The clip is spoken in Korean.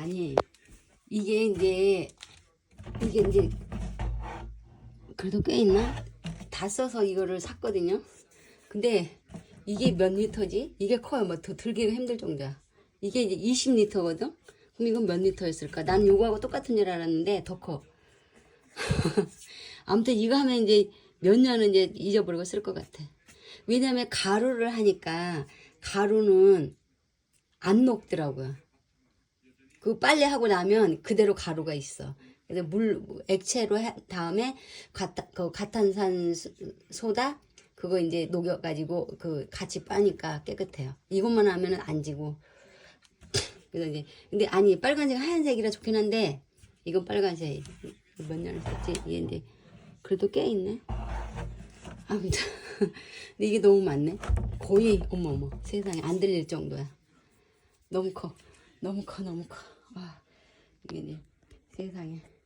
아니 이게 이제 이게 이제 그래도 꽤 있나? 다 써서 이거를 샀거든요. 근데 이게 몇 리터지? 이게 커요. 뭐 더 들기가 힘들 정도야. 이게 이제 20리터거든. 그럼 이건 몇 리터였을까? 난 요거하고 똑같은 줄 알았는데 더 커. 아무튼 이거 하면 이제 몇 년은 이제 잊어버리고 쓸 것 같아. 왜냐면 가루를 하니까 가루는 안 녹더라고요. 그 빨래 하고 나면 그대로 가루가 있어. 그래서 물 액체로 한 다음에 가타, 그 가탄산 소- 소다 그거 이제 녹여 가지고 그 같이 빠니까 깨끗해요. 이것만 하면은 안 지고. 그래서 이제 근데 아니 빨간색 하얀색이라 좋긴 한데 이건 빨간색 몇 년을 썼지 이게 이제 그래도 꽤 있네. 아무튼 근데 이게 너무 많네. 거의 어머 어머 세상에 안 들릴 정도야. 너무 커. 너무 커, 너무 커. 와, 이게 이제 세상에.